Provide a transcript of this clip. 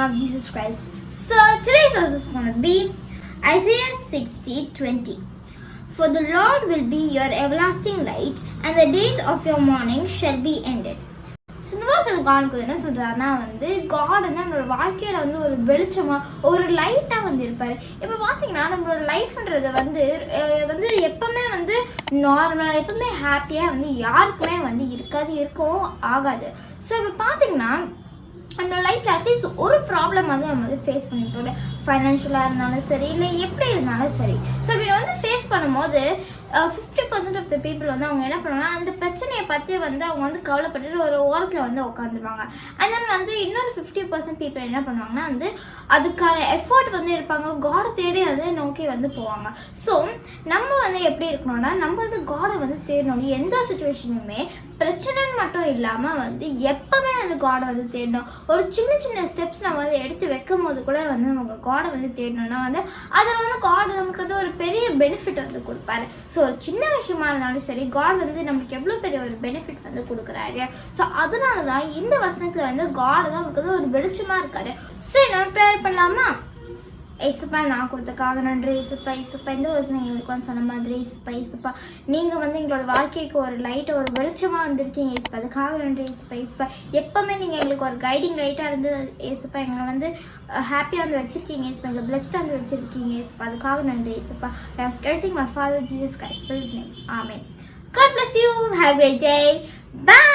of Jesus Christ. So today's verse is going to be Isaiah 60 20. For the Lord will be your everlasting light, and the days of your mourning shall be ended. So இந்த வருஷம் காணுக்குது என்ன சொல்கிறாருன்னா வந்து God வந்து நம்மளோட வாழ்க்கையில் வந்து ஒரு வெளிச்சமாக ஒரு லைட்டாக வந்து இருப்பார் இப்போ பார்த்தீங்கன்னா நம்மளோட லைஃப்ன்றது வந்து வந்து எப்பவுமே வந்து நார்மலாக எப்பவுமே ஹாப்பியாக வந்து யாருக்குமே வந்து இருக்காது இருக்கவும் ஆகாது ஸோ இப்போ பார்த்தீங்கன்னா நம்ம லைஃப்பில் அட்லீஸ்ட் ஒரு ப்ராப்ளம் வந்து நம்ம வந்து ஃபேஸ் பண்ணிட்டு ஃபைனான்ஷியலாக இருந்தாலும் சரி இல்லை எப்படி இருந்தாலும் சரி. ஸோ இப்படி வந்து ஃபேஸ் பண்ணும்போது பர்சன்ட் ஆஃப் த பீப்புள் வந்து அவங்க என்ன பண்ணுவாங்கன்னா அந்த பிரச்சனையை பற்றி வந்து அவங்க வந்து கவலைப்பட்டுட்டு ஒரு ஓரத்தில் வந்து உட்காந்துருவாங்க அண்ட் தென் வந்து இன்னொரு ஃபிஃப்டி பர்சன்ட் பீப்புள் என்ன பண்ணுவாங்கன்னா வந்து அதுக்கான எஃபர்ட் வந்து இருப்பாங்க காடை தேடி அதை நோக்கி வந்து போவாங்க. ஸோ நம்ம வந்து எப்படி இருக்கணும்னா நம்ம வந்து காடை வந்து தேடணும். எந்த சுச்சுவேஷனுமே பிரச்சனைன்னு மட்டும் இல்லாமல் வந்து எப்போவுமே வந்து காடை வந்து தேடணும். ஒரு சின்ன சின்ன ஸ்டெப்ஸ் நம்ம வந்து எடுத்து வைக்கும் போது கூட வந்து நமக்கு காடை வந்து தேடணும்னா வந்து அதில் வந்து காடு நமக்கு வந்து ஒரு பெரிய பெனிஃபிட் வந்து கொடுப்பாரு. ஸோ ஒரு சின்ன விஷயமா இருந்தாலும் சரி காட் வந்து நம்மளுக்கு எவ்வளோ பெரிய ஒரு பெனிஃபிட் வந்து கொடுக்குறாரு. ஸோ அதனால தான் இந்த வசனத்தில் வந்து காட் தான் நமக்கு வந்து ஒரு வெளிச்சமாக இருக்காரு. சரி நம்ம ப்ரேயர் பண்ணலாமா? இசுப்பா நான் கொடுத்தக்காக நன்றி. இசுப்பா இசுப்பா இந்த வருஷம் நீங்கள் எங்களுக்கு வந்து சொன்ன மாதிரி. இசுப்பா இசுப்பா நீங்கள் வந்து எங்களோட வாழ்க்கைக்கு ஒரு லைட்டை ஒரு வெளிச்சமாக வந்திருக்கீங்க இசுப்பா அதுக்காக நன்றி இசுப்பா இசுப்பா எப்போவுமே நீங்கள் எங்களுக்கு ஒரு கைடிங் லைட்டாக இருந்து இசுப்பா எங்களை வந்து ஹாப்பியாக வந்து வச்சுருக்கீங்க இசுப்பா எங்களை பிளஸ்டாக வந்து வச்சுருக்கீங்க இசுப்பா அதுக்காக நன்றி இசுப்பா I was getting my father Jesus Christ name amen God bless you. Have a great day. Bye.